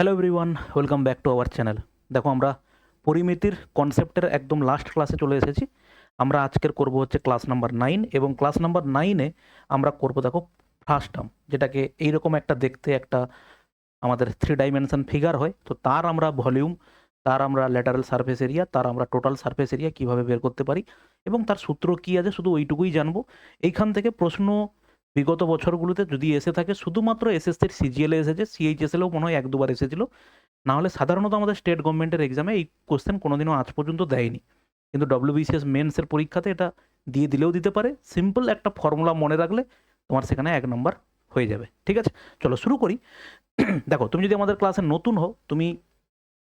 Hello everyone welcome back to our channel দেখো, আমরা পরিমিতির কনসেপ্টের একদম লাস্ট ক্লাসে চলে এসেছি। আমরা আজকের করব হচ্ছে ক্লাস নাম্বার নাইন এবং ক্লাস নাম্বার নাইনে আমরা করব দেখো ফার্স্ট টার্ম যেটাকে এইরকম একটা দেখতে একটা আমাদের থ্রি ডাইমেনশন ফিগার হয়। তো তার আমরা ভলিউম তার আমরা ল্যাটারাল সার্ফেস এরিয়া তার আমরা টোটাল সার্ফেস এরিয়া কীভাবে বের করতে পারি এবং তার সূত্র কী আছে শুধু ওইটুকুই জানব। এইখান থেকে প্রশ্ন বিগত বছরগুলোতে যদি এসে থাকে, শুধুমাত্র এসএসসির সিজিএলে এসেছে সিএইচএসএলেও মনে হয় এক দুবার এসেছিল। নাহলে সাধারণত আমাদের স্টেট গভর্নমেন্টের এক্সামে এই কোশ্চেন কোনোদিনও আজ পর্যন্ত দেয়নি। কিন্তু ডব্লিউবিসিএস মেন্সের পরীক্ষাতে এটা দিয়ে দিলেও দিতে পারে। সিম্পল একটা ফর্মুলা মনে রাখলে তোমার সেখানে এক নম্বর হয়ে যাবে। ঠিক আছে? চলো শুরু করি। দেখো, তুমি যদি আমাদের ক্লাসে নতুন হও, তুমি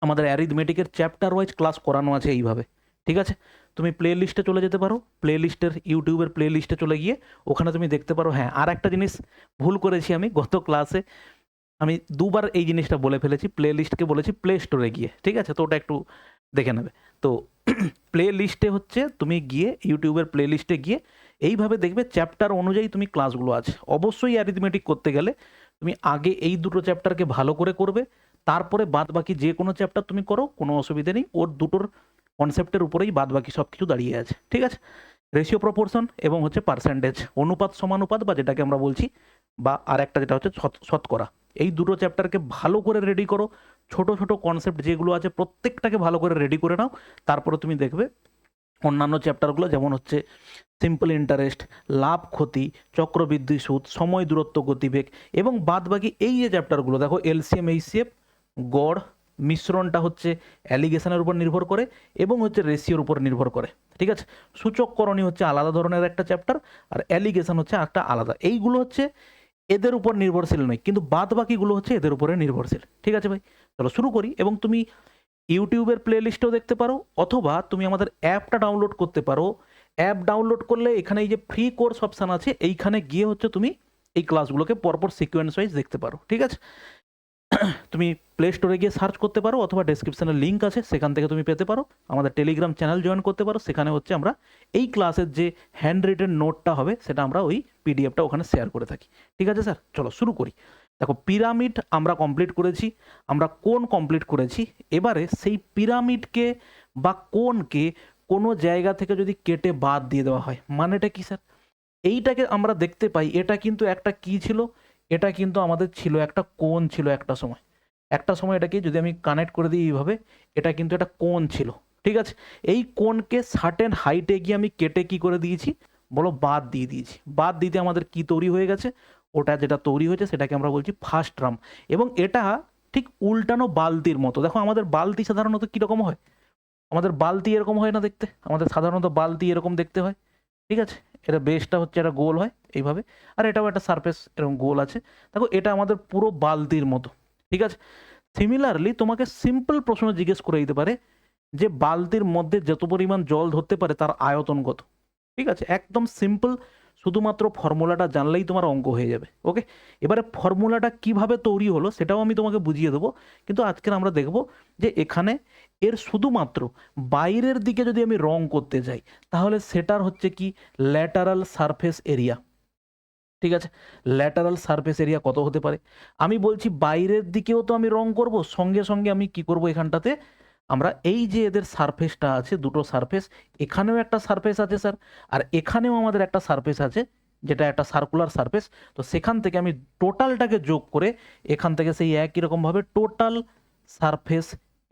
আমাদের অ্যারিথমেটিকের চ্যাপ্টার ওয়াইজ ক্লাস করানো আছে এইভাবে। ঠিক আছে? তুমি প্লে লিস্টে চলে যেতে পারো প্লে লিস্টের ইউটিউবের প্লে লিস্টে চলে গিয়ে ওখানে তুমি দেখতে পারো হ্যাঁ আর একটা জিনিস ভুল করেছি আমি, গত ক্লাসে আমি দুবার এই জিনিসটা বলে ফেলেছি প্লে লিস্টকে বলেছি প্লে স্টোরে গিয়ে, ঠিক আছে? তো ওটা একটু দেখে নেবে। তো প্লে লিস্টে হচ্ছে তুমি গিয়ে ইউটিউবের প্লে লিস্টে গিয়ে এইভাবে দেখবে চ্যাপ্টার অনুযায়ী তুমি ক্লাসগুলো আছে। অবশ্যই অ্যারিথমেটিক করতে গেলে তুমি আগে এই দুটো চ্যাপ্টারকে ভালো করে করবে, তারপরে বাদ বাকি যে কোনো চ্যাপ্টার তুমি করো, কোনো অসুবিধে নেই, ওর দুটোর কনসেপ্টের উপরেই বাদ বাকি সব কিছু দাঁড়িয়ে আছে, ঠিক আছে? রেশিও প্রপোর্শন এবং হচ্ছে পার্সেন্টেজ অনুপাত সমানুপাত বা যেটাকে আমরা বলছি, বা আর একটা যেটা হচ্ছে শত- শতকরা। এই দুটো চ্যাপ্টারকে ভালো করে রেডি করো, ছোট ছোট কনসেপ্ট যেগুলো আছে প্রত্যেকটাকে ভালো করে রেডি করে নাও, তারপরে তুমি দেখবে অন্যান্য চ্যাপ্টারগুলো যেমন হচ্ছে সিম্পল ইন্টারেস্ট লাভ ক্ষতি, চক্রবৃদ্ধি সুদ, সময় দূরত্ব গতিবেগ এবং বাদ বাকি এই যে চ্যাপ্টারগুলো দেখো এলসিএম এইসিএফ গড় মিশ্রণটা হচ্ছে অ্যালিগেশনের উপর নির্ভর করে এবং হচ্ছে রেশিওর উপর নির্ভর করে। ঠিক আছে? সূচককরণী হচ্ছে আলাদা ধরনের একটা চ্যাপ্টার আর অ্যালিগেশন হচ্ছে একটা আলাদা। এইগুলো হচ্ছে এদের উপর নির্ভরশীল নয়, কিন্তু বাদ বাকিগুলো হচ্ছে এদের উপরে নির্ভরশীল। ঠিক আছে ভাই? চলো শুরু করি এবং তুমি ইউটিউবের প্লে লিস্টেও দেখতে পারো অথবা তুমি আমাদের অ্যাপটা ডাউনলোড করতে পারো। অ্যাপ ডাউনলোড করলে এখানে এই যে ফ্রি কোর্স অপশান আছে, এইখানে গিয়ে হচ্ছে তুমি এই ক্লাসগুলোকে পরপর সিকোয়েন্স ওয়াইজ দেখতে পারো। ঠিক আছে? তুমি প্লে স্টোরে গিয়ে সার্চ করতে পারো অথবা ডেসক্রিপশনে লিঙ্ক আছে, সেখান থেকে তুমি পেতে পারো। আমাদের টেলিগ্রাম চ্যানেল জয়েন করতে পারো। সেখানে হচ্ছে আমরা এই ক্লাসের যে হ্যান্ড রিটেন নোটটা হবে, সেটা আমরা ওই পিডিএফটা ওখানে শেয়ার করে থাকি। ঠিক আছে স্যার চলো শুরু করি। দেখো পিরামিড আমরা কমপ্লিট করেছি। আমরা কোন কমপ্লিট করেছি? এবারে সেই পিরামিডকে বা কোনকে কোনো জায়গা থেকে যদি কেটে বাদ দিয়ে দেওয়া হয়, মানেটা কি স্যার এইটাকে আমরা দেখতে পাই। এটা কিন্তু একটা কি ছিল? এটা কিন্তু আমাদের ছিল একটা কোণ ছিল একটা সময়। একটা সময় এটাকে যদি আমি কানেক্ট করে দিই এইভাবে, এটা কিন্তু একটা কোণ ছিল। ঠিক আছে? এই কোণকে সার্টেন হাইটে গিয়ে আমি কেটে কি করে দিয়েছি? বলো বাদ দিয়ে দিয়েছি। বাদ দিতে আমাদের কি তৈরি হয়ে গেছে? ওটা যেটা তৈরি হয়েছে সেটাকে আমরা বলছি ফার্স্ট ট্রাম এবং এটা ঠিক উল্টানো বালতির মতো। দেখো আমাদের বালতি সাধারণত কীরকম হয়? আমাদের বালতি এরকম হয় না দেখতে? আমাদের সাধারণত বালতি এরকম দেখতে হয়। ঠিক আছে? এটা বেসটা হচ্ছে একটা গোল হয় এইভাবে। আর এটাও একটা সারফেস এরকম গোল আছে। দেখো, এটা আমাদের পুরো বালতির মতো। ঠিক আছে? সিমিলারলি তোমাকে সিম্পল প্রশ্ন জিজ্ঞেস করে দিতে পারে যে বালতির মধ্যে যত পরিমাণ জল ধরতে পারে তার আয়তন কত? ঠিক আছে? একদম সিম্পল শুধুমাত্র ফর্মুলাটা জানলেই তোমার অঙ্ক হয়ে যাবে। ওকে এবারে ফর্মুলাটা কীভাবে তৈরি হলো সেটাও আমি তোমাকে বুঝিয়ে দেবো। কিন্তু আজকের আমরা দেখব যে এখানে এর শুধুমাত্র বাইরের দিকে যদি আমি রং করতে যাই, তাহলে সেটার হচ্ছে কি? Lateral surface area. ঠিক আছে? ল্যাটারাল সারফেস এরিয়া কত হতে পারে? আমি বলছি বাইরের দিকেও তো আমি রং করব, সঙ্গে সঙ্গে আমি কি করব এখানটাতে? আমরা এই যে এদের সারফেসটা আছে, দুটো সারফেস, এখানেও একটা সারফেস আছে স্যার, আর এখানেও আমাদের একটা সারফেস আছে, যেটা একটা সার্কুলার সারফেস। তো সেখান থেকে আমি টোটালটাকে যোগ করে এখান থেকে সেই একই রকমভাবে টোটাল সারফেস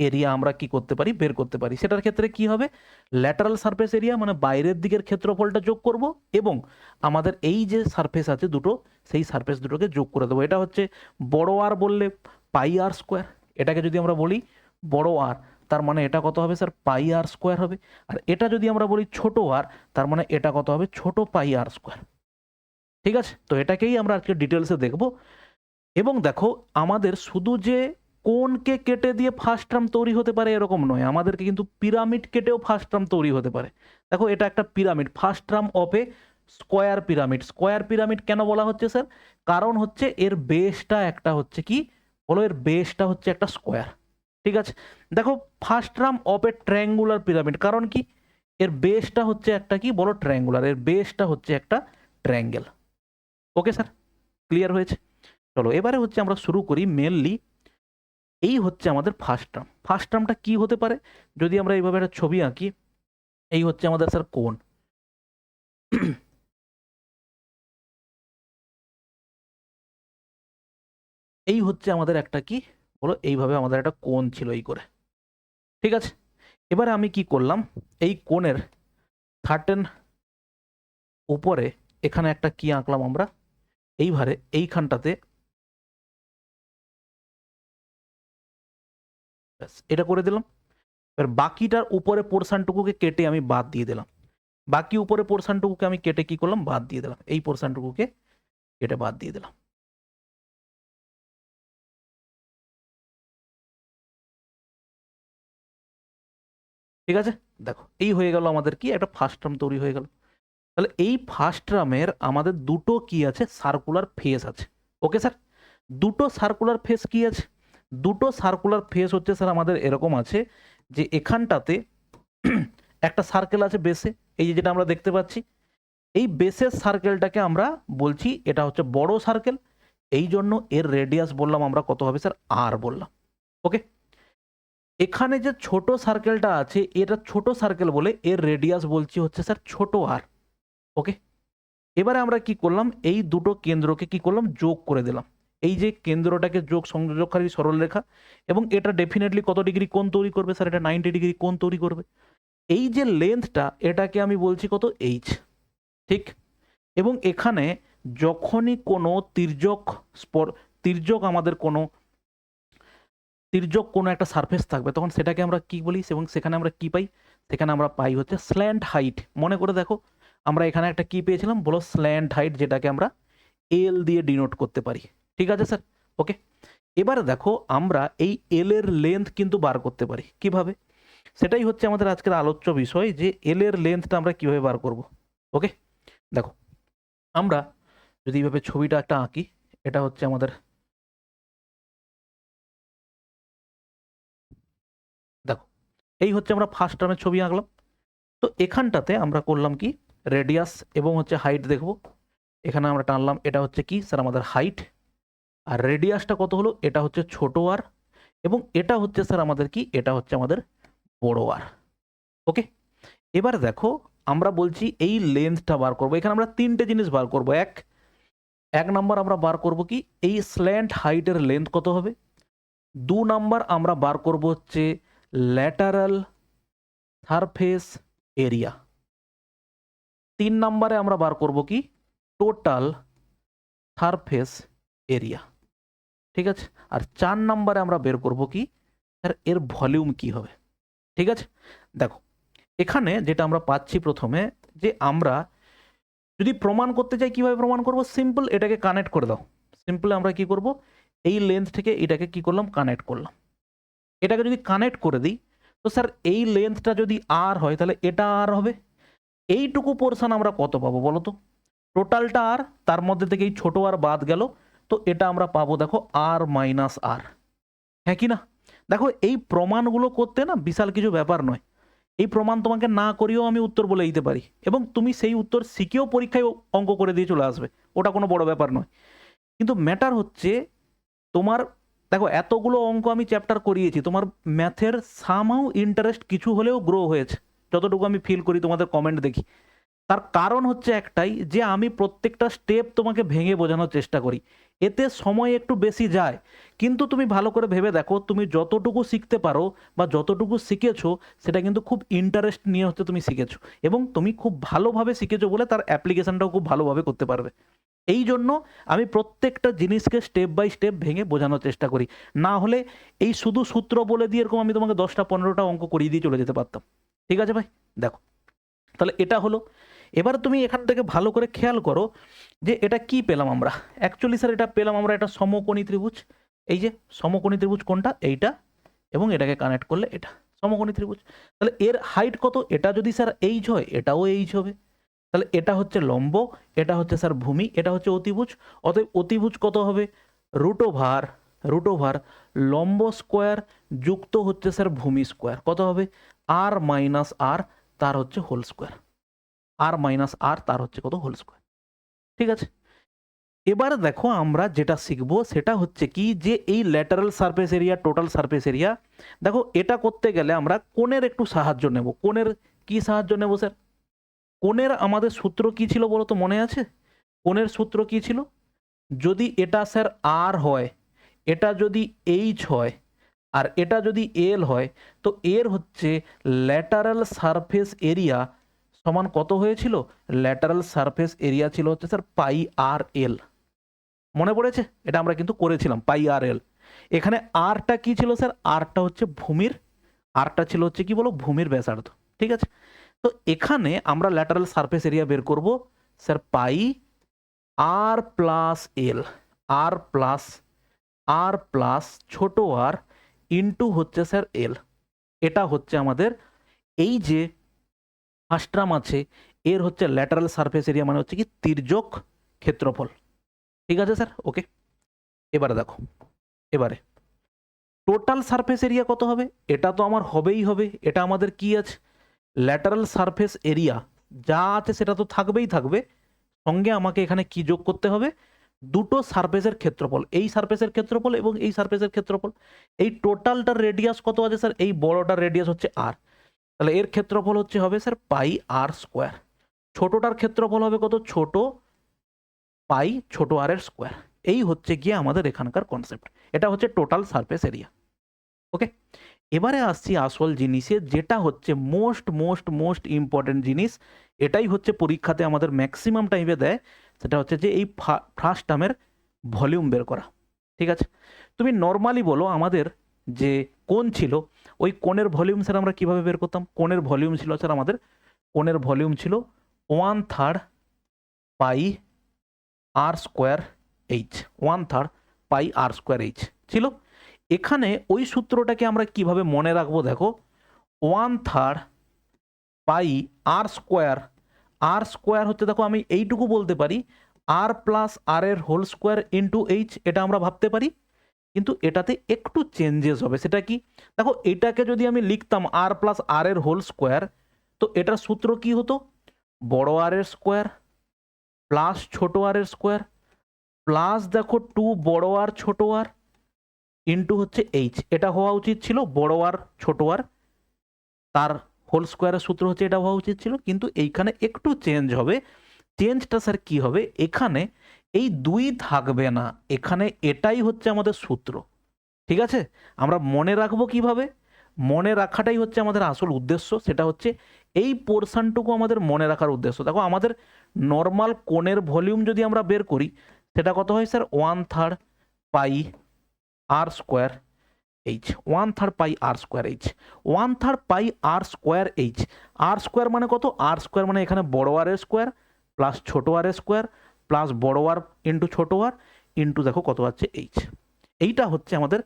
এরিয়া আমরা কি করতে পারি? বের করতে পারি। সেটার ক্ষেত্রে কি হবে? ল্যাটারাল সারফেস এরিয়া মানে বাইরের দিকের ক্ষেত্রফলটা যোগ করব এবং আমাদের এই যে সারফেস আছে দুটো, সেই সারফেস দুটোকে যোগ করে দেবো। এটা হচ্ছে বড় আর বললে পাই আর স্কোয়ার এটাকে যদি আমরা বলি বড় আর তার মানে এটা কত হবে স্যার পাই আর স্কোয়ার হবে। আর এটা যদি আমরা বলি ছোট আর তার মানে এটা কত হবে? ছোট পাই আর স্কোয়ার ঠিক আছে? তো এটাকেই আমরা আজকে ডিটেলসে দেখব। এবং দেখো, আমাদের শুধু যে কোনকে কেটে দিয়ে ফার্স্ট টার্ম তৈরি হতে পারে এরকম নয়। আমাদেরকে কিন্তু পিরামিড কেটেও ফার্স্ট টার্ম তৈরি হতে পারে। দেখো, এটা একটা pyramid first term of a square pyramid square pyramid কেন বলা হচ্ছে স্যার কারণ হচ্ছে এর বেসটা একটা হচ্ছে কি? বলো, এর বেসটা হচ্ছে একটা স্কোয়ার ঠিক আছে? দেখো first term of a triangular pyramid কারণ কি? এর বেসটা হচ্ছে একটা কি? বলো ট্রায়াঙ্গুলার এর বেসটা হচ্ছে একটা ট্রায়াঙ্গেল ওকে স্যার ক্লিয়ার হয়েছে? চলো, এবারে হচ্ছে আমরা শুরু করি মেনলি এই হচ্ছে আমাদের ফার্স্ট টার্ম ফার্স্ট টার্মটা কি হতে পারে? যদি আমরা এইভাবে একটা ছবি আঁকি, এই হচ্ছে আমাদের স্যার কোন এই হচ্ছে আমাদের একটা কি? বলো, এইভাবে আমাদের একটা কোন ছিল এই করে। ঠিক আছে? এবারে আমি কি করলাম? এই কোণের থার্টেন উপরে এখানে একটা কি আঁকলাম আমরা? এইভাবে এইখানটাতে এটা করে দিলাম। এবার বাকিটার উপরে পোর্শনটুকুকে কেটে আমি বাদ দিয়ে দিলাম। বাকি উপরে পোর্শনটুকুকে আমি কেটে কি করলাম? বাদ দিয়ে দিলাম। এই পোর্শনটুকুকে কেটে বাদ দিয়ে দিলাম। ঠিক আছে? দেখো, এই হয়ে গেল আমাদের কি? একটা ফার্স্ট টার্ম তৈরি হয়ে গেল। তাহলে এই ফার্স্ট টার্মের আমাদের দুটো কি আছে? সার্কুলার ফেস আছে। ওকে স্যার দুটো সার্কুলার ফেস কি আছে? দুটো সার্কুলার ফেস হচ্ছে স্যার আমাদের এরকম আছে যে এখানটাতে একটা সার্কেল আছে বেসে এই যে যেটা আমরা দেখতে পাচ্ছি, এই বেসের সার্কেলটাকে আমরা বলছি এটা হচ্ছে বড় সার্কেল এই জন্য এর রেডিয়াস বললাম আমরা কত হবে স্যার আর বললাম ওকে এখানে যে ছোট সার্কেলটা আছে, এটা ছোট সার্কেল বলে এর রেডিয়াস বলছি হচ্ছে স্যার ছোট আর ওকে এবারে আমরা কি করলাম, এই দুটো কেন্দ্রকে কি করলাম, যোগ করে দিলাম। এই যে কেন্দ্রটাকে যোগ সংযোগকারী সরলরেখা, এবং এটা ডেফিনেটলি কত ডিগ্রি কোণ তৈরি করবে স্যার এটা নাইনটি ডিগ্রি কোণ তৈরি করবে। এই যে লেন্থটা এটাকে আমি বলছি কত? এইচ ঠিক? এবং এখানে যখনই কোনো তির্যক স্পর, তির্যক আমাদের কোনো, তির্যক কোনো একটা সারফেস থাকবে, তখন সেটাকে আমরা কি বলি? এবং সেখানে আমরা কি পাই? সেখানে আমরা পাই হচ্ছে স্ল্যান্ড হাইট মনে করে দেখো, আমরা এখানে একটা কি পেয়েছিলাম? বলো স্ল্যান্ড হাইট যেটাকে আমরা এল দিয়ে ডিনোট করতে পারি। ঠিক আছে স্যার? ওকে এবারে দেখো আমরা এই এল এর লেন্থ কিন্তু বার করতে পারি। কীভাবে? সেটাই হচ্ছে আমাদের আজকের আলোচ্য বিষয় যে এল এর লেন্থটা আমরা কীভাবে বার করব। ওকে দেখো, আমরা যদি এইভাবে ছবিটা একটা আঁকি, এটা হচ্ছে আমাদের দেখো, এই হচ্ছে আমরা ফার্স্ট টার্মের ছবি আঁকলাম। তো এখানটাতে আমরা করলাম কি? রেডিয়াস এবং হচ্ছে হাইট দেখব। এখানে আমরা টানলাম, এটা হচ্ছে কি? স্যার, আমাদের হাইট আর রেডিয়াসটা কত হলো? এটা হচ্ছে ছোট আর এবং এটা হচ্ছে স্যার আমাদের কি? এটা হচ্ছে আমাদের বড় আর ওকে এবার দেখো, আমরা বলছি এই লেন্থটা বার করব। এখানে আমরা তিনটে জিনিস বার করব। এক এক নাম্বার আমরা বার করব কি? এই স্ল্যান্ট হাইটের লেন্থ কত হবে? দু নাম্বার আমরা বার করব হচ্ছে ল্যাটারাল সারফেস এরিয়া তিন নাম্বারে আমরা বার করব কি? টোটাল সারফেস এরিয়া ঠিক আছে? আর চার নাম্বারে আমরা বের করব কি? স্যার, এর ভলিউম কি হবে? ঠিক আছে? দেখো, এখানে যেটা আমরা পাচ্ছি প্রথমে, যে আমরা যদি প্রমাণ করতে চাই, কীভাবে প্রমাণ করব? সিম্পল, এটাকে কানেক্ট করে দাও। সিম্পল আমরা কি করব? এই লেন্থ থেকে এটাকে কি করলাম? কানেক্ট করলাম। এটাকে যদি কানেক্ট করে দিই, তো স্যার, এই লেন্থটা যদি আর হয়, তাহলে এটা আর হবে। এইটুকু পোর্শন আমরা কত পাবো বলো তো? টোটালটা আর তার মধ্যে থেকে এই ছোটো আর বাদ গেল। তো এটা আমরা পাবো, দেখো আর মাইনাস আর হ্যাঁ কি না? দেখো, এই প্রমাণগুলো করতে না বিশাল কিছু ব্যাপার নয়। এই প্রমাণ তোমাকে না করিয়েও আমি উত্তর বলে দিতে পারি। এবং তুমি সেই উত্তর শিখেও পরীক্ষায় অঙ্ক করে দিয়ে চলে আসবে। ওটা কোনো বড় ব্যাপার নয়। কিন্তু ম্যাটার হচ্ছে তোমার, দেখো, এতগুলো অঙ্ক আমি চ্যাপ্টার করিয়েছি, তোমার ম্যাথের সামাও ইন্টারেস্ট কিছু হলেও গ্রো হয়েছে। যতটুকু আমি ফিল করি, তোমাদের কমেন্ট দেখি। তার কারণ হচ্ছে একটাই, যে আমি প্রত্যেকটা স্টেপ তোমাকে ভেঙে বোঝানোর চেষ্টা করি। এতে সময় একটু বেশি যায়। কিন্তু তুমি ভালো করে ভেবে দেখো, তুমি যতটুকু শিখতে পারো বা যতটুকু শিখেছো, সেটা কিন্তু খুব ইন্টারেস্ট নিয়ে হচ্ছে তুমি শিখেছো। এবং তুমি খুব ভালোভাবে শিখেছো বলে তার অ্যাপ্লিকেশনটাও খুব ভালোভাবে করতে পারবে। এই জন্য আমি প্রত্যেকটা জিনিসকে স্টেপ বাই স্টেপ ভেঙে বোঝানোর চেষ্টা করি। না হলে এই শুধু সূত্র বলে দিয়ে এরকম আমি তোমাকে দশটা, পনেরোটা অঙ্ক করিয়ে দিয়ে চলে যেতে পারতাম। ঠিক আছে ভাই? দেখো। তাহলে এটা হলো এবার তুমি এখান থেকে ভালো করে খেয়াল করো যে এটা কি পেলাম আমরা? অ্যাকচুয়ালি স্যার এটা পেলাম আমরা এটা সমকোণী ত্রিভুজ। এই যে সমকোণী ত্রিভুজ কোনটা? এইটা এবং এটাকে কানেক্ট করলে এটা। সমকোণী ত্রিভুজ। তাহলে এর হাইট কত? এটা যদি স্যার এইচ হয়, এটাও এইচ হবে। তাহলে এটা হচ্ছে লম্ব, এটা হচ্ছে স্যার ভূমি, এটা হচ্ছে অতিভুজ। অতএব অতিভুজ কত হবে? রুট ওভার রুট ওভার লম্ব স্কোয়ার যুক্ত হচ্ছে স্যার ভূমি স্কোয়ার কত হবে? আর মাইনাস আর তার হচ্ছে whole square r minus r তার হচ্ছে কত? হোল স্কোয়ার ঠিক আছে? এবার দেখো আমরা যেটা শিখব সেটা হচ্ছে কি যে এই lateral surface area total surface area দেখো এটা করতে গেলে আমরা কোণের একটু সাহায্য নেব। কোণের কি সাহায্য নেব স্যার কোণের আমাদের সূত্র কি ছিল বলো তো মনে আছে? কোণের সূত্র কি ছিল? যদি এটা স্যার আর হয়, এটা যদি এইচ হয়, আর এটা যদি এল হয়, তো এর হচ্ছে ল্যাটারাল সারফেস এরিয়া সমান কত হয়েছিল? ল্যাটারাল সারফেস এরিয়া ছিল হচ্ছে স্যার পাই আর এল মনে পড়েছে? এটা আমরা কিন্তু করেছিলাম পাই আর এল এখানে আরটা কি ছিল স্যার আরটা হচ্ছে ভূমির আরটা ছিল হচ্ছে কি বলো? ভূমির ব্যাসার্ধ, ঠিক আছে? তো এখানে আমরা ল্যাটারাল সারফেস এরিয়া বের করব sir pi r plus l r plus r plus ছোট আর ইন্টু হচ্ছে স্যার এল এটা হচ্ছে আমাদের এই যে আষ্ট্রাম আছে, এর হচ্ছে ল্যাটারাল সারফেস এরিয়া মানে হচ্ছে কি তির্যক ক্ষেত্রফল। ঠিক আছে স্যার? ওকে এবারে দেখো, এবারে। টোটাল সারফেস এরিয়া কত হবে? এটা তো আমার হবেই হবে। এটা আমাদের কি আছে? ল্যাটারাল সারফেস এরিয়া যা আছে সেটা তো থাকবেই থাকবে। সঙ্গে আমাকে এখানে কি যোগ করতে হবে? দুটো সারফেসের ক্ষেত্রফল। এই সারফেসের ক্ষেত্রফল এবং এই সারফেসের ক্ষেত্রফল। এই টোটালটার রেডিয়াস কত আছে স্যার? এই বড়টার রেডিয়াস হচ্ছে আর তাহলে এর ক্ষেত্রফল হচ্ছে হবে স্যার পাই আর স্কোয়ার। ছোটটার ক্ষেত্রফল হবে কত? ছোট পাই, ছোট আর এর স্কোয়ার। এই হচ্ছে গিয়ে আমাদের এখানকার কনসেপ্ট এটা হচ্ছে টোটাল সারফেস এরিয়া ওকে এবারে আসছি আসল জিনিসে, যেটা হচ্ছে মোস্ট মোস্ট মোস্ট ইম্পর্টেন্ট জিনিস। এটাই হচ্ছে পরীক্ষাতে আমাদের ম্যাক্সিমাম টাইমে দেয়। সেটা হচ্ছে যে এই ফার্স্ট টার্মের ভলিউম বের করা। ঠিক আছে? তুমি নর্মালি বলো আমাদের যে কোন ছিল? ওই কোণের ভলিউম স্যার আমরা কীভাবে বের করতাম? কোণের ভলিউম ছিল স্যার আমাদের, কোণের ভলিউম ছিল one third pi r square h, one third pi r square h ছিল। এখানে ওই সূত্রটাকে আমরা কীভাবে মনে রাখব দেখো? One third pi r square r square হচ্ছে দেখো আমি এইটুকু বলতে পারি, আর প্লাস আর এর হোল স্কোয়ার ইন্টু এইচ, এটা আমরা ভাবতে পারি। কিন্তু এটাতে একটু চেঞ্জেস হবে। সেটা কি? দেখো, এটাকে যদি আমি লিখতাম আর প্লাস আর এর হোল স্কোয়ার তো এটার সূত্র কি হতো? বড় আর এর স্কোয়ার প্লাস ছোট আর এর স্কোয়ার প্লাস দেখো টু বড় আর ছোট আর ইন্টু হচ্ছে এইচ এটা হওয়া উচিত ছিল বড় আর ছোট আর তার হোল স্কোয়ারের সূত্র হচ্ছে এটা হওয়া উচিত ছিল, কিন্তু এইখানে একটু চেঞ্জ হবে। চেঞ্জটা স্যার কি হবে? এখানে এই দুই থাকবে না। এখানে এটাই হচ্ছে আমাদের সূত্র। ঠিক আছে? আমরা মনে রাখব কীভাবে? মনে রাখাটাই হচ্ছে আমাদের আসল উদ্দেশ্য। সেটা হচ্ছে এই পোর্শনটুকু আমাদের মনে রাখার উদ্দেশ্য। দেখো, আমাদের নর্মাল কোণের ভলিউম যদি আমরা বের করি, সেটা কত হয় sir? One third pi r square h one third pi r square h one third pi r square h r square মানে কত? আর স্কোয়ার মানে এখানে বড় আর স্কোয়ার প্লাস ছোটো আর স্কোয়ার প্লাস বড় আর ইন্টু ছোটো আর ইন্টু দেখো কত আছে এইচ এইটা হচ্ছে আমাদের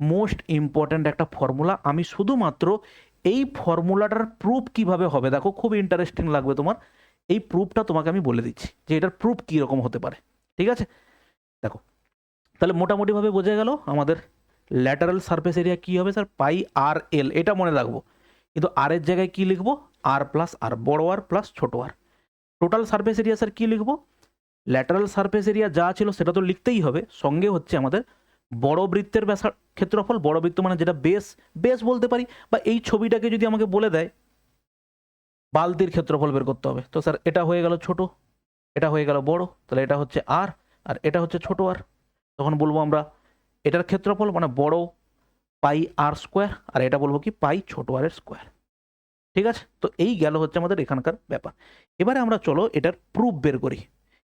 মোস্ট ইম্পর্ট্যান্ট একটা ফর্মুলা আমি শুধুমাত্র এই ফর্মুলাটার প্রুফ কীভাবে হবে দেখো, খুব ইন্টারেস্টিং লাগবে তোমার। এই প্রুফটা তোমাকে আমি বলে দিচ্ছি যে এটার প্রুফ কীরকম হতে পারে। ঠিক আছে? দেখো, তাহলে মোটামুটিভাবে বোঝা গেল আমাদের ল্যাটারাল সারফেস এরিয়া কী হবে স্যার পাই আর এল এটা মনে রাখব। কিন্তু আর এর জায়গায় কী লিখব? আর প্লাস আর বড় আর প্লাস ছোটো r total surface area sir কী লিখব? ল্যাটারাল সারফেস এরিয়া যা ছিল সেটা তো লিখতেই হবে। সঙ্গে হচ্ছে আমাদের বড় বৃত্তের ব্যাসার ক্ষেত্রফল, বড় বৃত্ত মানে যেটা বেস বেস বলতে পারি বা এই ছবিটাকে যদি আমাকে বলে দেয়, বালতির ক্ষেত্রফল বের করতে হবে। তো স্যার এটা হয়ে গেল ছোট, এটা হয়ে গেল বড়, তাহলে এটা হচ্ছে আর আর এটা হচ্ছে ছোট আর তখন বলব আমরা এটার ক্ষেত্রফল মানে বড় পাই আর স্কোয়ার আর এটা বলব কি পাই ছোট আর স্কোয়ার ঠিক আছে? তো এই গেল হচ্ছে আমাদের এখানকার ব্যাপার। এবারে আমরা চলো এটার প্রুফ বের করি।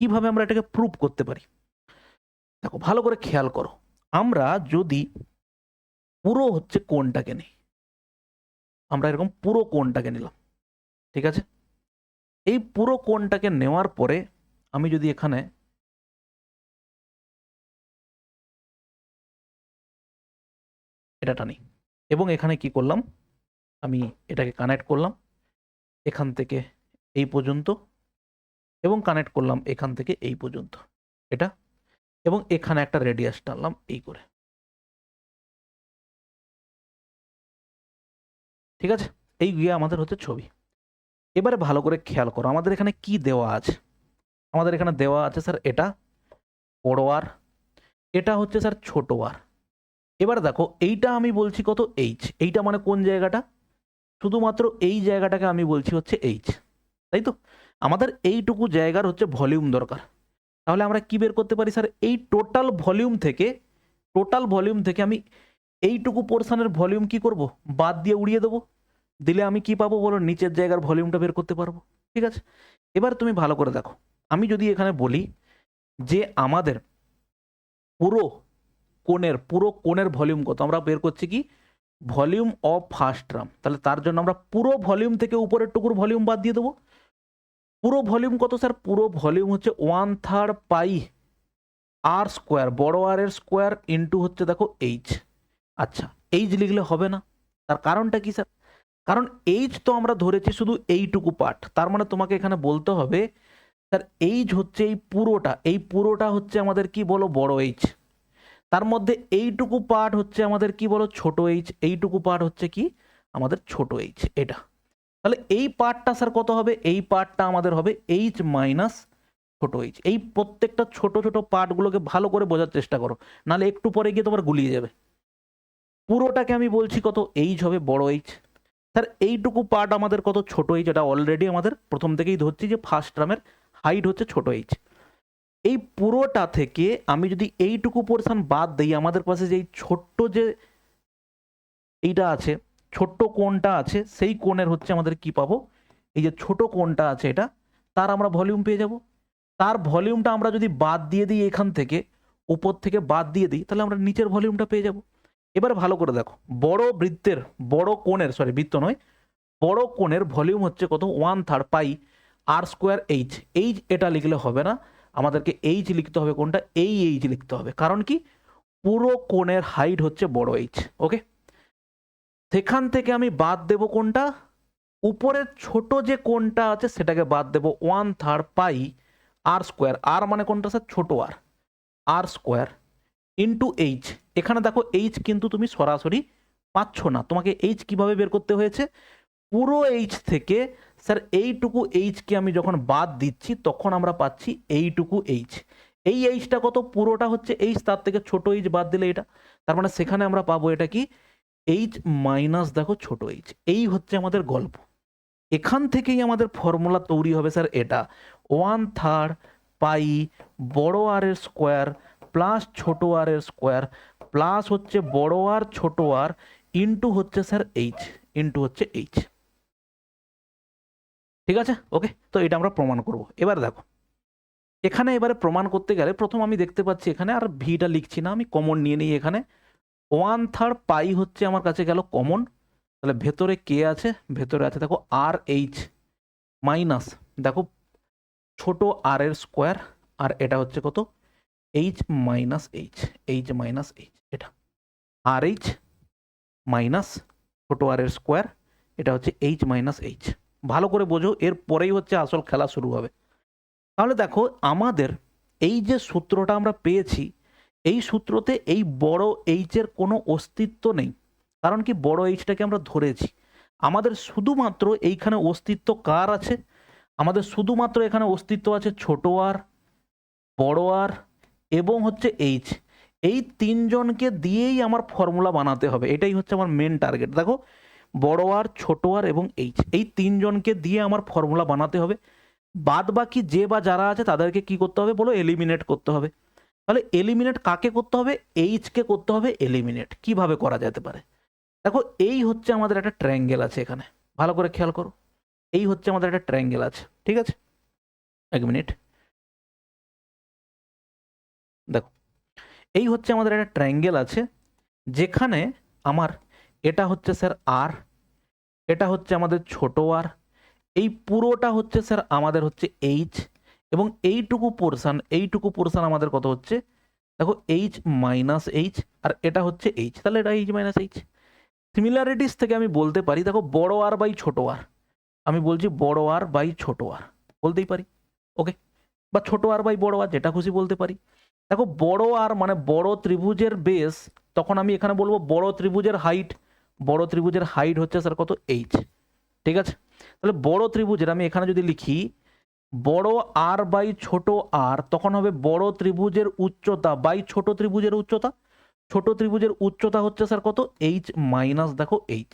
কীভাবে আমরা এটাকে প্রুভ করতে পারি? দেখো, ভালো করে খেয়াল করো। আমরা যদি পুরো হচ্ছে কোনটাকে নিই, আমরা এরকম পুরো কোনটাকে নিলাম, ঠিক আছে? এই পুরো কোনটাকে নেওয়ার পরে আমি যদি এখানে এটা টানি এবং এখানে কি করলাম? আমি এটাকে কানেক্ট করলাম, এখান থেকে এই পর্যন্ত এবং কানেক্ট করলাম এখান থেকে এই পর্যন্ত। এটা? এবং এখানে একটা রেডিয়াস টানলাম এই করে। ঠিক আছে? এই গিয়ে আমাদের হচ্ছে ছবি। এবারে ভালো করে খেয়াল করো, আমাদের এখানে কি দেওয়া আছে? আমাদের এখানে দেওয়া আছে স্যার এটা বড় আর এটা হচ্ছে স্যার ছোট আর এবার দেখো, এইটা আমি বলছি কত এইচ এইটা মানে কোন জায়গাটা? শুধুমাত্র এই জায়গাটাকে আমি বলছি হচ্ছে এইচ তাই তো? আমাদের এইটুকু জায়গার হচ্ছে ভলিউম দরকার। তাহলে আমরা কি বের করতে পারি স্যার? এই টোটাল ভলিউম থেকে, টোটাল ভলিউম থেকে আমি এইটুকু পোর্শনের ভলিউম কি করব? বাদ দিয়ে উড়িয়ে দেবো। দিলে আমি কি পাবো বলো নিচের জায়গার ভলিউমটা বের করতে পারব। ঠিক আছে? এবার তুমি ভালো করে দেখো। আমি যদি এখানে বলি যে আমাদের পুরো কোণের পুরো কোণের ভলিউম কত? আমরা বের করছি কি? ভলিউম অফ ফার্স্ট ট্রাম তাহলে তার জন্য আমরা পুরো ভলিউম থেকে উপরের টুকুর ভলিউম বাদ দিয়ে দেবো। পুরো ভলিউম কত স্যার? পুরো ভলিউম হচ্ছে one third pi r square বড় আর এর স্কোয়ার ইন্টু হচ্ছে দেখো এইচ আচ্ছা এইচ লিখলে হবে না। তার কারণটা কি স্যার? কারণ এইচ তো আমরা ধরেছি শুধু এইটুকু পার্ট তার মানে তোমাকে এখানে বলতে হবে, স্যার এইচ হচ্ছে এই পুরোটা এই পুরোটা হচ্ছে আমাদের কি বলো, বড় এইচ তার মধ্যে এইটুকু পার্ট হচ্ছে আমাদের কি বলো, ছোট এইচ এইটুকু পার্ট হচ্ছে কি? আমাদের ছোট এইচ এটা। তাহলে এই পার্টটা স্যার কত হবে? এই পার্টটা আমাদের হবে এইচ মাইনাস ছোট এইচ এই প্রত্যেকটা ছোট ছোট পার্টগুলোকে ভালো করে বোঝার চেষ্টা করো, নাহলে একটু পরে গিয়ে তোমার গুলিয়ে যাবে। পুরোটাকে আমি বলছি কত? এইচ হবে বড় এইচ স্যার, এইটুকু পার্ট আমাদের কত? ছোট এইচ এটা অলরেডি আমাদের প্রথম থেকেই ধরছি যে ফার্স্ট টার্মের হাইট হচ্ছে ছোট এইচ এই পুরোটা থেকে আমি যদি এইটুকু পোর্শন বাদ দিই, আমাদের পাশে যে এই ছোট্ট যে এইটা আছে ছোট্ট কোণটা আছে, সেই কোণের হচ্ছে আমাদের কি পাবো? এই যে ছোট কোণটা আছে এটা, তার আমরা ভলিউম পেয়ে যাব। তার ভলিউমটা আমরা যদি বাদ দিয়ে দিই এখান থেকে, উপর থেকে বাদ দিয়ে দিই, তাহলে আমরা নিচের ভলিউমটা পেয়ে যাব। এবার ভালো করে দেখো, বড় বৃত্তের, বড় কোণের সরি বৃত্ত নয়, বড় কোণের ভলিউম হচ্ছে কত? One third pi r square h h এটা লিখলে হবে না, আমাদেরকে এইচ লিখতে হবে কোনটা এই এইচ লিখতে হবে। কারণ কি? পুরো কোণের হাইট হচ্ছে বড় এইচ ওকে সেখান থেকে আমি বাদ দেব কোনটা? উপরের ছোট যে কোনটা আছে, সেটাকে বাদ দেব one third pi r square r মানে কোনটা স্যার ছোট r r square into h এখানে দেখো এইচ কিন্তু তুমি সরাসরি পাচ্ছ না। তোমাকে এইচ কীভাবে বের করতে হয়েছে? পুরো এইচ থেকে স্যার এইটুকু এইচকে আমি যখন বাদ দিচ্ছি, তখন আমরা পাচ্ছি এইটুকু এইচ এই এইচটা কত? পুরোটা হচ্ছে এইচ তার থেকে ছোট এইচ বাদ দিলে এটা। তার মানে সেখানে আমরা পাবো এটা কি? এইচ মাইনাস দেখো ছোট এইচ এই হচ্ছে আমাদের গল্প। এখান থেকেই আমাদের ফর্মুলা তৈরি হবে স্যার এটা। ওয়ান থার্ড পাই বড় আর এর স্কোয়ার প্লাস ছোট আর এর স্কোয়ার প্লাস হচ্ছে বড় আর ছোট আর ইন্টু হচ্ছে স্যার এইচ ইন্টু হচ্ছে এইচ ঠিক আছে? ওকে তো এটা আমরা প্রমাণ করব। এবার দেখো, এখানে এবারে প্রমাণ করতে গেলে প্রথম আমি দেখতে পাচ্ছি এখানে আর ভিটা লিখছি না, আমি কমন নিয়ে নিই এখানে। ওয়ান থার্ড পাই হচ্ছে আমার কাছে গেল কমন তাহলে ভেতরে কে আছে? ভেতরে আছে দেখো আর এইচ মাইনাস দেখো ছোট আর এর স্কোয়ার আর এটা হচ্ছে কত? H minus h h minus h এটা। আর এইচ মাইনাস ছোট আর এর স্কোয়ার এটা হচ্ছে এইচ মাইনাস এইচ ভালো করে বোঝো, এর পরেই হচ্ছে আসল খেলা শুরু হবে। তাহলে দেখো, আমাদের এই যে সূত্রটা আমরা পেয়েছি এই সূত্রতে এই বড় এইচের কোনো অস্তিত্ব নেই। কারণ কি বড় এইচটাকে আমরা ধরেছি। আমাদের শুধুমাত্র এইখানে অস্তিত্ব কার আছে? আমাদের শুধুমাত্র এখানে অস্তিত্ব আছে ছোট আর বড় আর এবং হচ্ছে এইচ এই তিনজনকে দিয়েই আমার ফর্মুলা বানাতে হবে। এটাই হচ্ছে আমার মেন টার্গেট দেখো, বড় আর ছোট আর এবং এইচ এই তিনজনকে দিয়ে আমার ফর্মুলা বানাতে হবে। বাদ বাকি যে বা যারা আছে তাদেরকে কি করতে হবে বলো? এলিমিনেট করতে হবে। তাহলে এলিমিনেট কাকে করতে হবে? এইচকে করতে হবে এলিমিনেট কীভাবে করা যেতে পারে? দেখো, এই হচ্ছে আমাদের একটা ট্রায়াঙ্গেল আছে এখানে। ভালো করে খেয়াল করো। এই হচ্ছে আমাদের একটা ট্রায়াঙ্গেল আছে, ঠিক আছে? এক মিনিট দেখো, এই হচ্ছে আমাদের একটা ট্রায়াঙ্গেল আছে, যেখানে আমার এটা হচ্ছে স্যার আর এটা হচ্ছে আমাদের ছোট আর এই পুরোটা হচ্ছে স্যার আমাদের হচ্ছে এইচ এবং এইটুকু পোর্শন এইটুকু পোর্শন আমাদের কত হচ্ছে? দেখো এইচ মাইনাস এইচ আর এটা হচ্ছে এইচ তাহলে এটা এইচ মাইনাস এইচ সিমিলারিটিস থেকে আমি বলতে পারি, দেখো বড় আর বাই ছোট আর আমি বলছি বড় আর বাই ছোট আর বলতেই পারি। ওকে বা ছোট আর বাই বড় আর যেটা খুশি বলতে পারি। দেখো বড় আর মানে বড় ত্রিভুজের বেস তখন আমি এখানে বলব বড় ত্রিভুজের হাইট বড় ত্রিভুজের হাইট হচ্ছে স্যার কত এইচ ঠিক আছে? তাহলে বড় ত্রিভুজের, আমি এখানে যদি লিখি বড় আর বাই ছোট আর, তখন হবে বড় ত্রিভুজের উচ্চতা। বাই ছোট ত্রিভুজের উচ্চতা? ছোট ত্রিভুজের উচ্চতা হচ্ছে স্যার কত? এইচ মাইনাস দেখো এইচ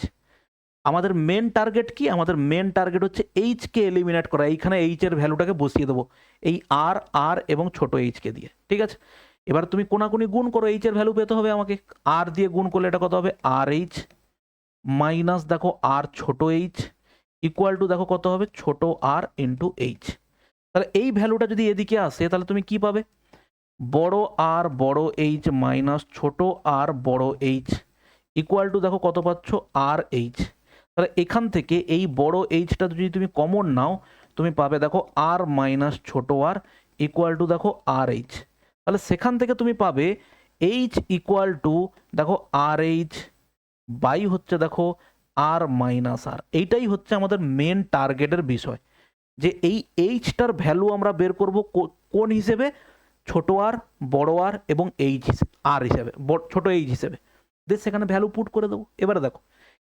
আমাদের মেন টার্গেট কি? আমাদের মেন টার্গেট হচ্ছে এইচকে এলিমিনেট করা। এইখানে এইচ এর ভ্যালুটাকে বসিয়ে দেবো। এই আর আর এবং ছোট এইচকে দিয়ে। ঠিক আছে? এবার তুমি কোনাকুনি গুণ করো এইচ এর ভ্যালু পেতে হবে আমাকে। আর দিয়ে গুণ করলে এটা কত হবে? আর এইচ মাইনাস দেখো আর ছোট এইচ ইকুয়াল টু দেখো কত হবে? ছোট আর ইন্টু এইচ তাহলে এই ভ্যালুটা যদি এদিকে আসে, তাহলে তুমি কি পাবে? বড় আর বড় এইচ মাইনাস ছোট আর বড় এইচ ইকুয়াল টু দেখো কত পাচ্ছ? R h. তাহলে এখান থেকে এই বড় এইচটা যদি তুমি কমন নাও, তুমি পাবে দেখো আর মাইনাস ছোট আর ইকুয়াল টু দেখো আর এইচ। তাহলে সেখান থেকে তুমি পাবে এইচ ইকুয়াল টু দেখো আর এইচ বাই হচ্ছে দেখো আর মাইনাস আর। এইটাই হচ্ছে আমাদের মেন টার্গেটের বিষয়। যে এই এইচটার ভ্যালু আমরা বের করব কোন হিসেবে? ছোট আর বড় আর এবং এইচ আর হিসেবে ছোট এইচ হিসেবে। দিয়ে সেখানে ভ্যালু পুট করে দেবো। এবারে দেখো,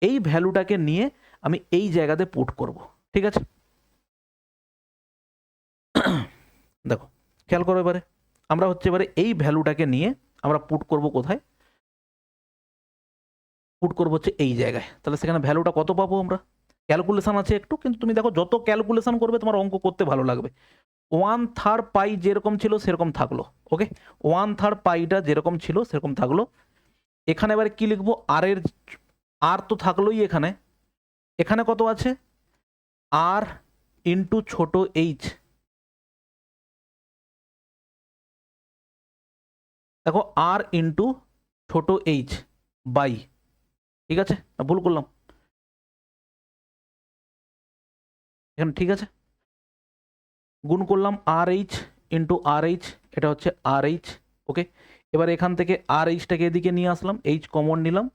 এই ভ্যালুটাকে নিয়ে আমি এই জায়গাতে পুট করব, ঠিক আছে? দেখো, খেয়াল করো এবারে। আমরা হচ্ছে এবারে এই ভ্যালুটাকে নিয়ে আমরা পুট করব কোথায়? পুট করব হচ্ছে এই জায়গায়। তাহলে সেখানে ভ্যালুটা কত পাবো আমরা? ক্যালকুলেশন আছে একটু, কিন্তু তুমি দেখো যত ক্যালকুলেশন করবে তোমার অঙ্ক করতে ভালো লাগবে। ওয়ান থার্ড পাই যেরকম ছিল সেরকম থাকল ওকে ওয়ান থার্ড পাইটা যেরকম ছিল সেরকম থাকল। এখানে এবারে কি লিখব? আর এর আর তো থাকলোই এখানে। এখানে কত আছে? আর ইন্টু ছোট এইচ দেখো আর ইন্টু ছোট এইচ বাই ঠিক আছে? ভুল করলাম। এখানে ঠিক আছে? গুণ করলাম r h into r h এটা হচ্ছে আর এইচ ওকে এবার এখান থেকে আর এইচটাকে এদিকে নিয়ে আসলাম এইচ কমন নিলাম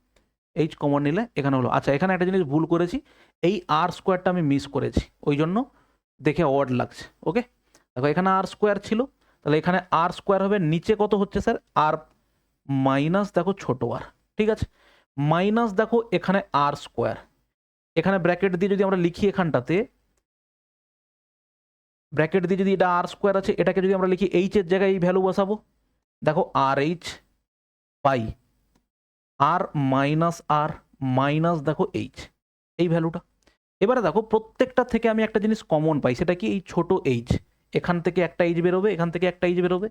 এইচ কমন নিলে এখানে হলো। আচ্ছা এখানে একটা জিনিস ভুল করেছি, এই আর স্কোয়ারটা আমি মিস করেছি, ওই জন্য দেখে অড লাগছে ওকে দেখো, এখানে আর স্কোয়ার ছিল, তাহলে এখানে আর স্কোয়ার হবে, নিচে কত হচ্ছে স্যার আর মাইনাস দেখো ছোট আর ঠিক আছে? মাইনাস দেখো এখানে আর স্কোয়ার এখানে ব্র্যাকেট দিয়ে যদি আমরা লিখি এখানটাতে ব্র্যাকেট দিয়ে যদি এটা আর স্কোয়ার আছে, এটাকে যদি আমরা লিখি এইচ এর জায়গায় এই ভ্যালু বসাবো, দেখো r h pi r minus r minus দেখো এইচ এই ভ্যালুটা এবারে দেখো প্রত্যেকটা থেকে আমি একটা জিনিস কমন পাই, সেটা কি? এই ছোট এইচ এখান থেকে একটা এইচ বেরোবে, এখান থেকে একটা এইচ বেরোবে।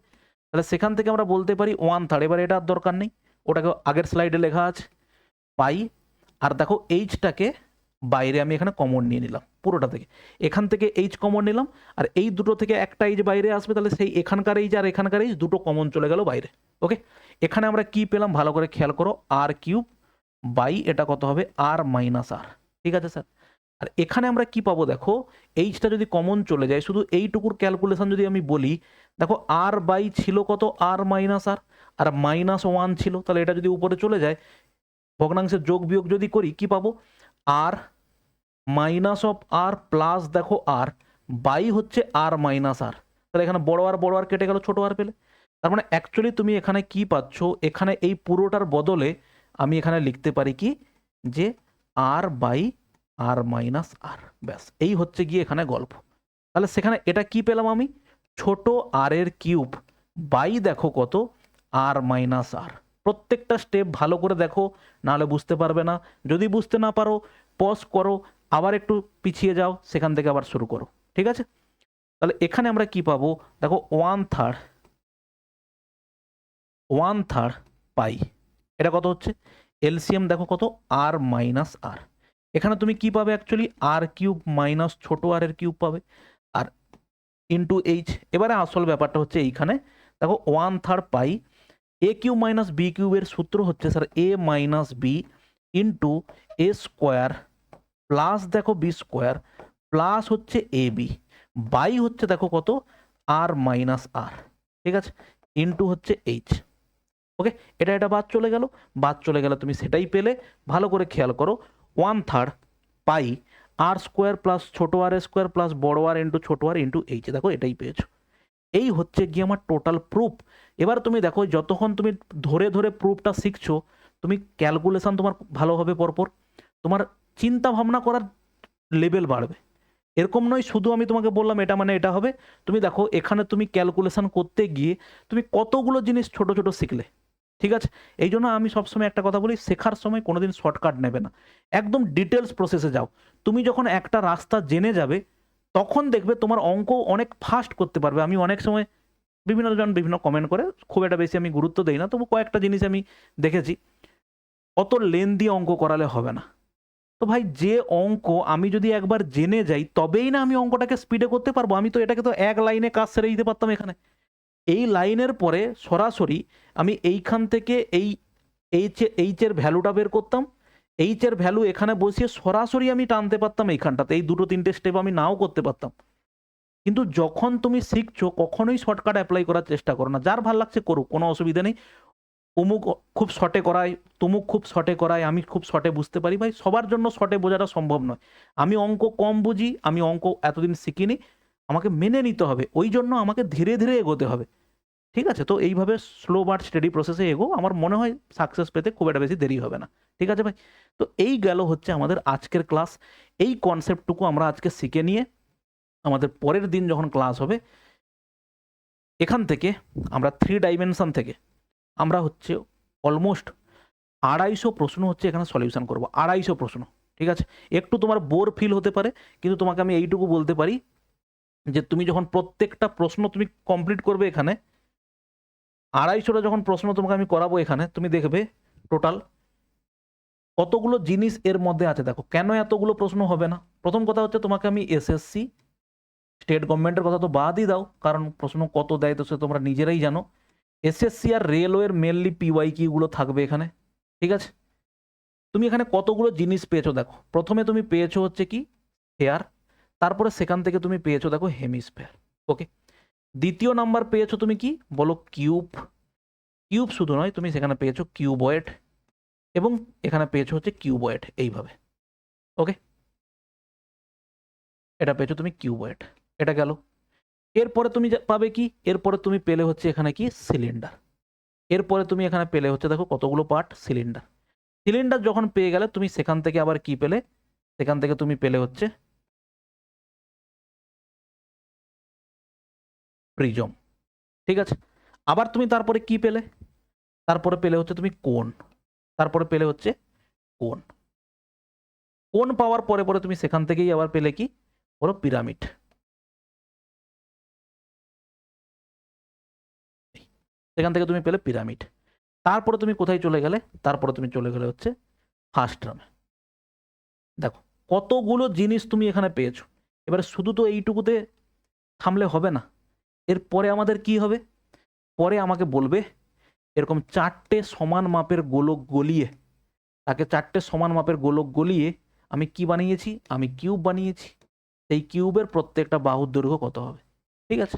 তাহলে সেখান থেকে আমরা বলতে পারি ওয়ান থার্ড এবার এটা দরকার নেই, ওটাকে আগের স্লাইডে লেখা আছে, পাই, আর দেখো এইচটাকে বাইরে আমি এখানে কমন নিয়ে নিলাম। পুরোটা থেকে। এখান থেকে এইচ কমন নিলাম, আর এই দুটো থেকে একটা এইচ বাইরে আসবে, তাহলে সেই এখানকার এইচ আর এখানকার এইচ দুটো কমন চলে গেল বাইরে। ওকে এখানে আমরা কি পেলাম? ভালো করে খেয়াল করো আর কিউব বাই এটা কত হবে? আর মাইনাস আর ঠিক আছে স্যার? আর এখানে আমরা কি পাবো দেখো? এইচটা যদি কমন চলে যায়, শুধু এইটুকুর ক্যালকুলেশন যদি আমি বলি, দেখো আর বাই ছিল কত? R minus r r minus one ছিল, তাহলে এটা যদি উপরে চলে যায়, ভগ্নাংশের যোগ বিয়োগ যদি করি, কি পাবো? R minus of r plus দেখো আর বাই হচ্ছে আর মাইনাস আর তাহলে এখানে বড় আর বড় আর কেটে গেল, ছোট আর পেলে। তার মানে অ্যাকচুয়ালি তুমি এখানে কি পাচ্ছ? এখানে এই পুরোটার বদলে আমি এখানে লিখতে পারি কি? যে আর বাই আর মাইনাস আর ব্যাস। এই হচ্ছে গিয়ে এখানে গল্প। তাহলে সেখানে এটা কি পেলাম আমি? ছোট আর এর কিউব বাই দেখো কত আর মাইনাস আর প্রত্যেকটা স্টেপ ভালো করে দেখো, নাহলে বুঝতে পারবে না। যদি বুঝতে না পারো পজ করো আবার একটু পিছিয়ে যাও, সেখান থেকে আবার শুরু করো। ঠিক আছে? তাহলে এখানে আমরা কি পাবো? দেখো one third one third pi এটা কত হচ্ছে? এলসিএম দেখো কত? আর মাইনাস আর এখানে তুমি কি পাবে অ্যাকচুয়ালি আর কিউব মাইনাস ছোট আর এর কিউব পাবে। আর ইন্টু এইচ এবারে আসল ব্যাপারটা হচ্ছে এইখানে। দেখো one third pi a cube minus b কিউবের সূত্র হচ্ছে sir a minus b into a square plus দেখো বি স্কোয়ার, প্লাস হচ্ছে এ বি, বাই হচ্ছে দেখো কত? আর মাইনাস আর, ঠিক আছে? ইন্টু হচ্ছে এইচ, ওকে? এটা এটা বাদ চলে গেল, বাদ চলে গেলে তুমি সেটাই পেলে। ভালো করে খেয়াল করো one third pi r square plus ছোটো আর স্কোয়ার প্লাস বড় আর ইন্টু ছোটো আর ইন্টু এইচ, দেখো এটাই পেয়েছ। এই হচ্ছে গিয়ে আমার টোটাল প্রুফ এবার তুমি দেখো, যতক্ষণ তুমি ধরে ধরে প্রুফটা শিখছো, তুমি ক্যালকুলেশন তোমার ভালো হবে পরপর, তোমার চিন্তা ভাবনা করার লেভেল বাড়বে। এরকম নয়, শুধু আমি তোমাকে বললাম এটা মানে এটা হবে। তুমি দেখো, এখানে তুমি ক্যালকুলেশন করতে গিয়ে তুমি কতগুলো জিনিস ছোট ছোট শিখলে, ঠিক আছে? এই জন্য আমি সবসময় একটা কথা বলি, শেখার সময় কোনোদিন শর্টকাট নেবে না। একদম ডিটেলস প্রসেসে যাও। তুমি যখন একটা রাস্তা জেনে যাবে, তখন দেখবে তোমার অঙ্ক অনেক ফাস্ট করতে পারবে। আমি অনেক সময় বিভিন্ন জন বিভিন্ন কমেন্ট করে, খুব একটা বেশি আমি গুরুত্ব দিই না, তবু কয়েকটা জিনিস আমি দেখেছি। অত লেন দিয়ে অঙ্ক করালে হবে না। তো ভাই যে অঙ্ক আমি যদি একবার জেনে যাই, তবেই না আমি অঙ্কটাকে স্পিডে করতে পারব। আমি তো এটাকে তো এক লাইনে কাজ সেরে দিতে পারতাম এখানে। এই লাইনের পরে সরাসরি আমি এইখান থেকে এই এইচ এইচের ভ্যালুটা বের করতাম। এইচের ভ্যালু এখানে বসিয়ে সরাসরি আমি টানতে পারতাম এইখানটাতে। এই দুটো তিনটে স্টেপ আমি নাও করতে পারতাম। কিন্তু যখন তুমি শিখছো, কখনোই শর্টকাট অ্যাপ্লাই করার চেষ্টা করো না। যার ভালো লাগছে করুক, কোনো অসুবিধা নেই। অমুক খুব শর্টে করায়, তমুক খুব শর্টে করায়, আমি খুব শর্টে বুঝতে পারি। ভাই, সবার জন্য শর্টে বোঝাটা সম্ভব নয়। আমি অঙ্ক কম বুঝি, আমি অঙ্ক এতদিন শিখিনি। আমাকে মেনে নিতে হবে। ওই জন্য আমাকে ধীরে ধীরে এগোতে হবে। ঠিক আছে? তো এইভাবে স্লো বাট স্টেডি প্রসেসে এগো। আমার মনে হয় সাকসেস পেতে খুব একটা বেশি দেরি হবে না। ঠিক আছে ভাই? তো এই গেল হচ্ছে আমাদের আজকের ক্লাস এই কনসেপ্টটুকু আমরা আজকে শিখে নিয়ে আমাদের পরের দিন যখন ক্লাস হবে, এখান থেকে আমরা থ্রি ডাইমেনশন থেকে আমরা হচ্ছে অলমোস্ট আড়াইশো প্রশ্ন হচ্ছে এখানে সলিউশন করব। আড়াইশো প্রশ্ন, ঠিক আছে? একটু তোমার বোর ফিল হতে পারে, কিন্তু তোমাকে আমি এইটুকু বলতে পারি যে তুমি যখন প্রত্যেকটা প্রশ্ন তুমি কমপ্লিট করবে এখানে, আড়াইশোটা যখন প্রশ্ন তোমাকে আমি করাবো এখানে, তুমি দেখবে টোটাল কতগুলো জিনিস এর মধ্যে আছে। দেখো, কেন এতগুলো প্রশ্ন হবে না? প্রথম কথা হচ্ছে তোমাকে আমি এসএসসি স্টেট গভর্নমেন্টের কথা তো বাদই দাও, কারণ প্রশ্ন কত দেয় তো সে তোমরা নিজেরাই জানো। এসএসসি আর রেলওয়ের মেনলি পিওয়াই কিগুলো থাকবে এখানে, ঠিক আছে? তুমি এখানে কতগুলো জিনিস পেয়েছ দেখো। প্রথমে তুমি পেয়েছ হচ্ছে কি? হেয়ার তারপরে সেখান থেকে তুমি পেয়েছ দেখো হেমিস্ফেয়ার ওকে দ্বিতীয় নাম্বার পেয়েছ তুমি কি? বলো কিউব কিউব শুধু নয়, তুমি সেখানে পেয়েছ কিউবয়েড এবং এখানে পেয়েছ হচ্ছে কিউবয়েড এইভাবে ওকে এটা পেয়েছ তুমি কিউবয়েড এটা গেল। এরপরে তুমি পাবে কি? এরপরে তুমি পেলে হচ্ছে এখানে কি? সিলিন্ডার। এরপরে তুমি এখানে পেলে হচ্ছে দেখো কতগুলো পার্ট? সিলিন্ডার। সিলিন্ডার যখন পেয়ে গেলে তুমি সেখান থেকে আবার কি পেলে? সেখান থেকে তুমি পেলে হচ্ছে প্রিজম। ঠিক আছে? আবার তুমি তারপরে কি পেলে? তারপরে পেলে হচ্ছে তুমি কোন তারপরে পেলে হচ্ছে কোন কোন পাওয়ার পরে পরে তুমি সেখান থেকেই আবার পেলে কি? বলো পিরামিড। সেখান থেকে তুমি পেলে পিরামিড। তারপরে তুমি কোথায় চলে গেলে? তারপরে তুমি চলে গেলে হচ্ছে ফার্স্ট ড্রামে দেখো, কতগুলো জিনিস তুমি এখানে পেয়েছ। এবারে শুধু তো এইটুকুতে থামলে হবে না। এরপরে আমাদের কি হবে? পরে আমাকে বলবে, এরকম চারটে সমান মাপের গোলক গলিয়ে, তাকে চারটে সমান মাপের গোলক গলিয়ে আমি কি বানিয়েছি? আমি কিউব বানিয়েছি। সেই কিউবের প্রত্যেকটা বাহুর দৈর্ঘ্য কত হবে? ঠিক আছে?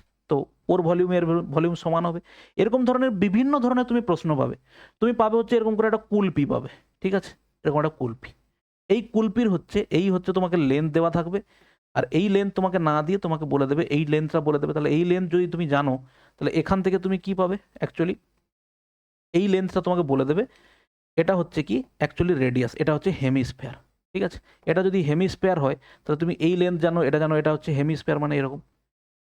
ওর ভলিউমের ভলিউম সমান হবে। এরকম ধরনের বিভিন্ন ধরনের তুমি প্রশ্ন পাবে। তুমি পাবে হচ্ছে এরকম করে একটা কুলপি পাবে, ঠিক আছে? এরকম একটা কুলপি। এই কুলপির হচ্ছে, এই হচ্ছে তোমাকে লেন্থ দেওয়া থাকবে আর এই লেন্থ তোমাকে না দিয়ে তোমাকে বলে দেবে, এই লেন্থটা বলে দেবে। তাহলে এই লেন্থ যদি তুমি জানো, তাহলে এখান থেকে তুমি কি পাবে অ্যাকচুয়ালি এই লেন্থটা তোমাকে বলে দেবে, এটা হচ্ছে কি? অ্যাকচুয়ালি রেডিয়াস এটা হচ্ছে হেমিস্ফেয়ার ঠিক আছে? এটা যদি হেমিস্ফেয়ার হয়, তাহলে তুমি এই লেন্থ জানো, এটা জানো, এটা হচ্ছে হেমিস্ফেয়ার মানে এরকম।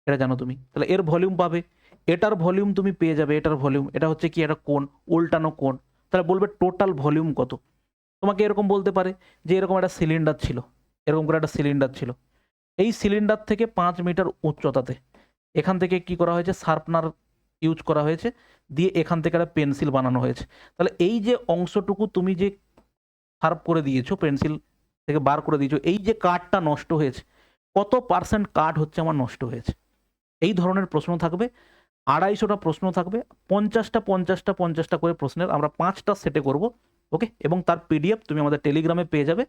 এটা জানো তুমি। তাহলে এর ভলিউম পাবে। এটার ভলিউম তুমি পেয়ে যাবে, এটার ভলিউম এটা হচ্ছে কি? একটা কোন উল্টানো কোন তাহলে বলবে টোটাল ভলিউম কত? তোমাকে এরকম বলতে পারে যে এরকম একটা সিলিন্ডার ছিল। এরকম করে একটা সিলিন্ডার ছিল। এই সিলিন্ডার থেকে পাঁচ মিটার উচ্চতাতে এখান থেকে কি করা হয়েছে? শার্পনার ইউজ করা হয়েছে। দিয়ে এখান থেকে একটা পেন্সিল বানানো হয়েছে। তাহলে এই যে অংশটুকু তুমি যে শার্প করে দিয়েছ পেন্সিল থেকে বার করে দিয়েছ, এই যে কাঠটা নষ্ট হয়েছে, কত পার্সেন্ট কাঠ হচ্ছে আমার নষ্ট হয়েছে? এই ধরনের প্রশ্ন থাকবে, আড়াইশোটা প্রশ্ন থাকবে, পঞ্চাশটা পঞ্চাশটা পঞ্চাশটা করে প্রশ্নের আমরা পাঁচটা সেটে করব, ওকে? এবং তার পিডিএফ তুমি আমাদের টেলিগ্রামে পেয়ে যাবে।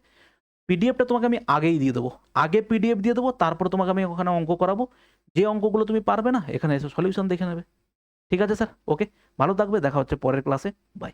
পিডিএফটা তোমাকে আমি আগেই দিয়ে দেবো। আগে পিডিএফ দিয়ে দেবো, তারপর তোমাকে আমি ওখানে অঙ্ক করাবো। যে অঙ্কগুলো তুমি পারবে না, এখানে এসে সলিউশন দেখে নেবে। ঠিক আছে স্যার? ওকে? ভালো থাকবে, দেখা হচ্ছে পরের ক্লাসে বাই